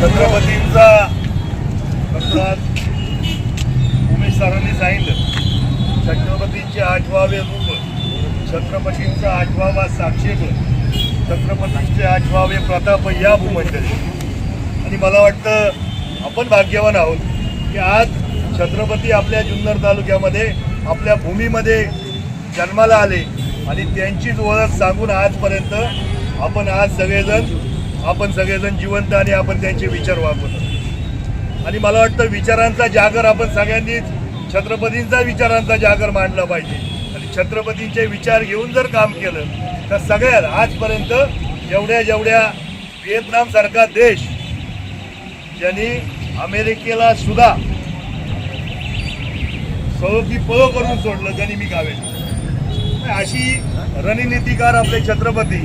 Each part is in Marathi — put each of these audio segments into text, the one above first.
छत्रपतींचा उमेश सरांनी सांगितलं. छत्रपतींचे आठवावे रूप छत्रपतींचा आठवावा साक्षेप छत्रपतींचे आठवावे प्रताप या भूमंडळी. आणि मला वाटतं आपण भाग्यवान आहोत की आज छत्रपती आपल्या जुन्नर तालुक्यामध्ये आपल्या भूमीमध्ये जन्माला आले आणि त्यांचीच ओळख सांगून आजपर्यंत आपण आज सगळेजण आपण सगळेजण जिवंत आणि आपण त्यांचे विचार वापरतो. आणि मला वाटतं विचारांचा जागर आपण सगळ्यांनीच छत्रपतींचा विचारांचा जागर मांडला पाहिजे. आणि छत्रपतींचे विचार घेऊन जर काम केलं तर सगळ्यात आजपर्यंत जेवढ्या जेवढ्या व्हिएतनामसारखा देश ज्यांनी अमेरिकेला सुद्धा सळोकी पळो करून सोडलं त्यांनी मी गावे अशी रणनीतिकार आपले छत्रपती.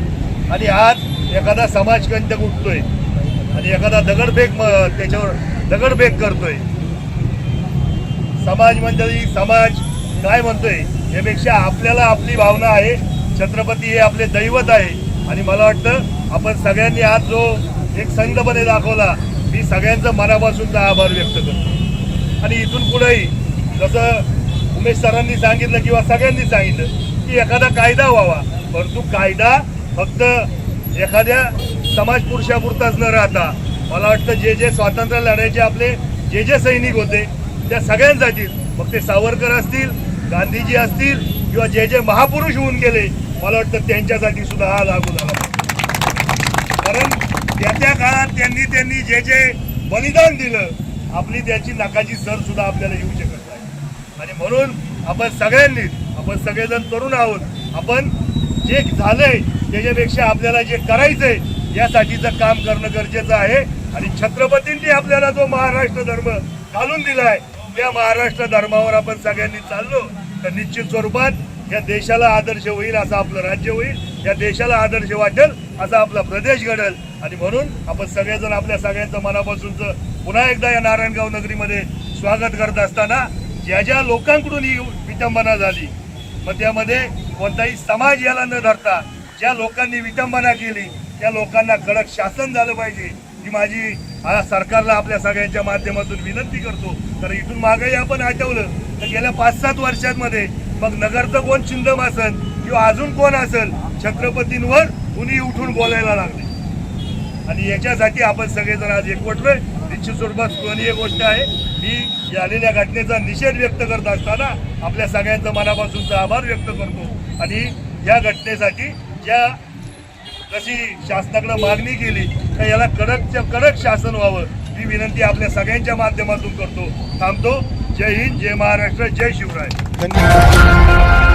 आणि आज एखादा समाजकंटक उठतोय आणि एखादा दगडफेक त्याच्यावर दगडफेक करतोय. समाज मंडळी समाज काय म्हणतोय यापेक्षा आपल्याला आपली भावना आहे. छत्रपती हे आपले दैवत आहे. आणि मला वाटतं आपण सगळ्यांनी आज जो एक संघपणे दाखवला मी सगळ्यांचं मनापासूनचा आभार व्यक्त करतो. आणि इथून पुढेही जसं उमेश सरांनी सांगितलं किंवा सगळ्यांनी सांगितलं की एखादा कायदा व्हावा. परंतु कायदा फक्त एखाद्या समाज पुरुषापुरताच न राहता मला वाटतं जे जे स्वातंत्र्य लढायचे आपले जे जे सैनिक होते त्या सगळ्यांसाठी मग ते सावरकर असतील गांधीजी असतील किंवा जे जे महापुरुष होऊन गेले मला वाटतं त्यांच्यासाठी सुद्धा हा लागू झाला. कारण त्या त्या काळात त्यांनी त्यांनी जे जे बलिदान दिलं आपली त्याची नाकाची सर सुद्धा आपल्याला येऊ शकत नाही. आणि म्हणून आपण सगळ्यांनी आपण सगळेजण तरुण आहोत आपण जे झालंय त्याच्यापेक्षा आपल्याला जे करायचंय यासाठीचं काम करणं गरजेचं आहे. आणि छत्रपतींनी आपल्याला जो महाराष्ट्र धर्म घालून दिलाय त्या महाराष्ट्र धर्मावर आपण सगळ्यांनी चाललो तर निश्चित स्वरूपात या देशाला आदर्श होईल असं आपलं राज्य होईल या देशाला आदर्श वाटेल असा आपला प्रदेश घडेल. आणि म्हणून आपण सगळेजण आपल्या सगळ्यांचं मनापासूनचं पुन्हा एकदा या नारायणगाव नगरीमध्ये स्वागत करत असताना ज्या ज्या लोकांकडून ही विटंबना झाली मग त्यामध्ये कोणताही समाज याला न धरता ज्या लोकांनी विटंबना केली त्या लोकांना कडक शासन झालं पाहिजे ही माझी सरकारला आपल्या सगळ्यांच्या माध्यमातून विनंती करतो. तर इथून मागही आपण आठवलं तर गेल्या पाच सात वर्षांमध्ये मग नगरचं कोण चिंदम असेल किंवा अजून कोण असेल छत्रपतींवर कुणी उठून बोलायला लागले. आणि याच्यासाठी आपण सगळेजण आज एकवटलोय. निश्चित स्वरूपात स्मरणीय गोष्ट आहे मी झालेल्या आलेल्या घटनेचा निषेध व्यक्त करत असताना आपल्या सगळ्यांचा मनापासूनचा आभार व्यक्त करतो. आणि या घटनेसाठी ज्या कशी शासनाकडे मागणी केली तर याला कडकच्या कडक शासन व्हावं ही विनंती आपल्या सगळ्यांच्या माध्यमातून करतो. थांबतो. जय हिंद जय महाराष्ट्र जय शिवराय. धन्यवाद.